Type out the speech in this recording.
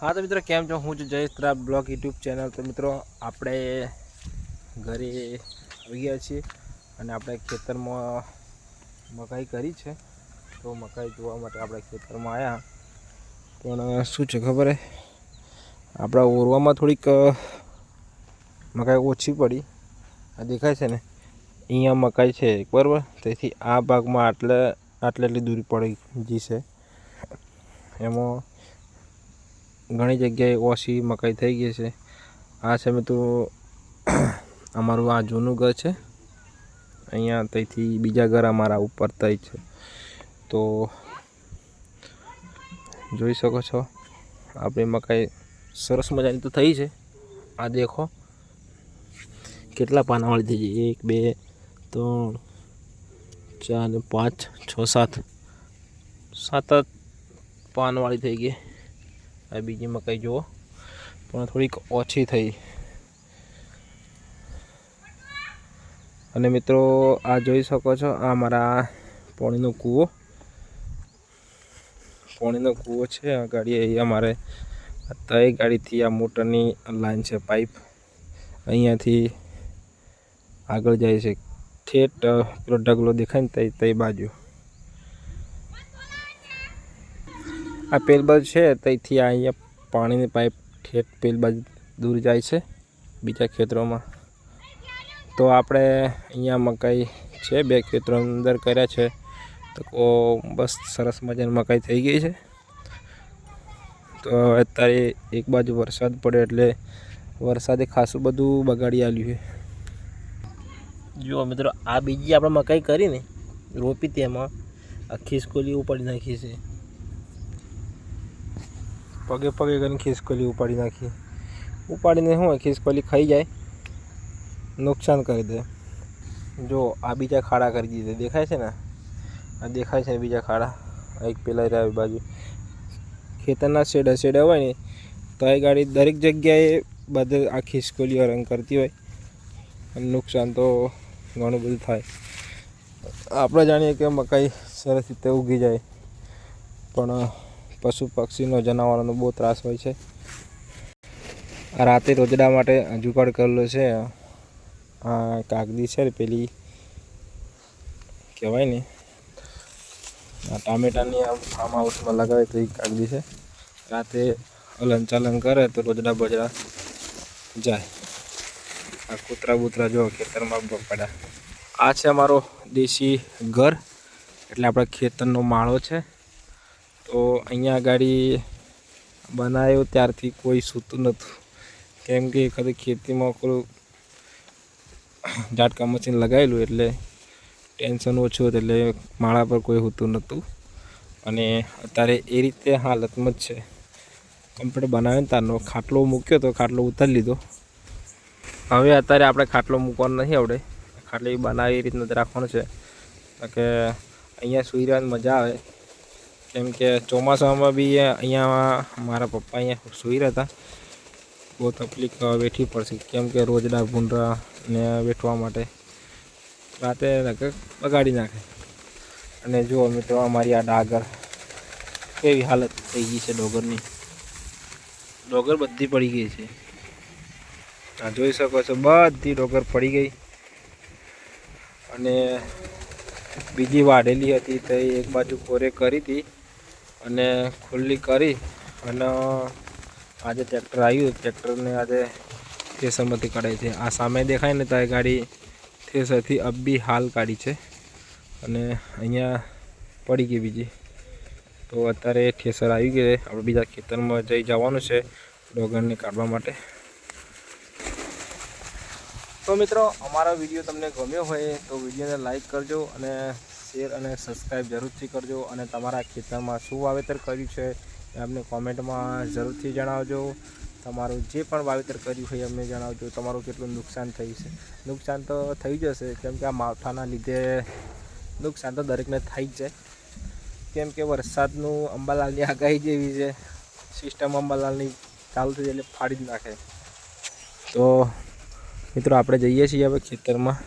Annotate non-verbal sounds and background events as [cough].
હા તો મિત્રો, કેમ છો? હું છું જયેશ ત્રાપ બ્લોગ યુટ્યુબ ચેનલ. તો મિત્રો, આપણે ઘરે આવી ગયા છીએ અને આપણે ખેતરમાં મકાઈ કરી છે. તો મકાઈ જોવા માટે આપણે ખેતરમાં આવ્યા પણ શું છે ખબર હે? આપણા ઓરવામાં થોડીક મકાઈ ઓછી પડી. આ દેખાય છે ને? અહીંયા મકાઈ છે બરાબર? તેથી આ ભાગમાં આટલે આટલે એટલી દૂરી પડી છે. એમાં ઘણી જગ્યાએ ઓછી મકાઈ થઈ ગઈ છે. આ છે મેં તો [clears throat] અમારું આ જૂનું ઘર છે. અહીંયા ત્યાંથી બીજા ઘર અમારા ઉપર થઈ છે. તો જોઈ શકો છો, આપણી મકાઈ સરસ મજાની તો થઈ છે. આ દેખો, કેટલા પાનાવાળી થઈ ગઈ એક, બે, ત્રણ, ચાર, પાંચ, છ, સાત. સાત પાનવાળી થઈ ગઈ. આ બીજી મકાઈ જુઓ. પણ થોડીક ઓછી થઈ. અને મિત્રો, આ જોઈ શકો છો, આ મારા પોણીનો કૂવો. પોણીનો કૂવો છે, આ ગાડી અહીંયા અમારે તય ગાડીથી આ મોટરની લાઈન છે પાઇપ. અહીંયાથી આગળ જાય છે. ઠેઠ, પેલો ઢગલો દેખાય ને તઈ તઈ બાજુ. આ પેલ બાજુ છે ત્યાંથી અહીંયા પાણીની પાઇપ ઠેઠ પેલ બાજુ દૂર જાય છે, બીજા ખેતરોમાં. તો આપણે અહીંયા મકાઈ છે, બે ખેતરો અંદર કર્યા છે, તો બસ સરસ મજાની મકાઈ થઈ ગઈ છે. તો અત્યારે એક બાજુ વરસાદ પડે એટલે વરસાદે ખાસું બધું બગાડી આલ્યું છે. જુઓ મિત્રો, આ બીજી આપણે મકાઈ કરીને રોપી તેમાં આખી સ્કૂલી ઉપાડી નાખી છે. પગે પગે કરીને ખિસકોલી ઉપાડી નાખી. ઉપાડીને શું હોય? ખિસકોલી ખાઈ જાય. નુકસાન કરી દે. જો, આ બીજા ખાડા કરી દીધા. દેખાય છે ને? આ દેખાય છે બીજા ખાડા. એક પેલા રહ્યા બાજુ. ખેતરના શેડે શેડે હોય ને, તો એ ગાડી દરેક જગ્યાએ બધે આ ખિસકોલીઓ રંગ કરતી હોય. અને નુકસાન તો ઘણું બધું થાય. આપણે જાણીએ કે મકાઈ સરસ રીતે ઉગી જાય. પણ પશુ પક્ષીનો જનાવરોનો બહુ ત્રાસ હોય છે. રાતે રોજડા માટે જુગાડ કરેલો છે. આ કાગદી છે પેલી, કહેવાય ને ટામેટાની આમ ફાર્મ હાઉસમાં લગાવે તો એ કાગદી છે. રાતે હલન ચલન કરે તો રોજડા બજડા જાય. આ કૂતરા બૂતરા જો ખેતરમાં પડ્યા. આ છે અમારો દેશી ઘર. એટલે આપણા ખેતરનો માળો છે. તો અહીંયા ગાડી બનાવ્યો ત્યારથી કોઈ સૂતું નહોતું. કેમ કે કદી ખેતીમાં કોઈ ઝાટકા મશીન લગાવેલું એટલે ટેન્શન ઓછું હતું એટલે માળા પર કોઈ હોતું નહોતું. અને અત્યારે એ રીતે હાલતમાં જ છે. કમ્પ્યુટર બનાવ્યો ને તારનો ખાટલો મૂક્યો તો ખાટલો ઉતારી લીધો. હવે અત્યારે આપણે ખાટલો મૂકવાનો નથી આવડે. ખાટલો બનાવી એ રીતના રાખવાનો છે. કે અહીંયા સુઈ રહેવાની મજા આવે. કેમ કે ચોમાસામાં બી અહીંયા મારા પપ્પા અહીંયા સુઈ રહેતા. બહુ તકલીફ વેઠવી પડશે. કેમ કે રોજડા ભૂંડરા ને વેઠવા માટે રાતે લગભગ બગાડી નાખે. અને જુઓ મિત્રો, અમારી આ ડાગર કેવી હાલત થઈ ગઈ છે ડોગરની. ડોગર બધી પડી ગઈ છે. આ જોઈ શકો છો, બધી ડોગર પડી ગઈ. અને બીજી વાઢેલી હતી તે એક બાજુ કોરે કરી હતી. અને ખુલ્લી કરી અને આજે ટ્રેક્ટર આવ્યું. ટ્રેક્ટરને આજે થેસરમાંથી કઢાઈ છે. આ સામે દેખાય ને ત્યાં ગાડી થેસરથી અબ્બી હાલ કાઢી છે. અને અહીંયા પડી ગઈ બીજી. તો અત્યારે થેસર આવી ગઈ આપણે બીજા ખેતરમાં જઈ જવાનું છે ડોગરને કાઢવા માટે. તો મિત્રો, અમારો વીડિયો તમને ગમ્યો હોય તો વિડીયોને લાઈક કરજો અને શેર અને સબસ્ક્રાઈબ જરૂરથી કરજો અને તમારા ખેતરમાં શું વાવેતર કર્યું છે એ અમને કોમેન્ટમાં જરૂરથી જણાવજો. તમારું જે પણ વાવેતર કર્યું હોય અમને જણાવજો. તમારું કેટલું નુકસાન થયું છે? નુકસાન તો થઈ જશે કેમ કે આ માવઠાના લીધે નુકસાન તો દરેકને થઈ જ જાય. કેમ કે વરસાદનું અંબાલાલની આગાહી જેવી છે. સિસ્ટમ અંબાલાલની ચાલુ થઈ એટલે ફાડી જ નાખે. તો મિત્રો, આપણે જઈએ છીએ હવે ખેતરમાં.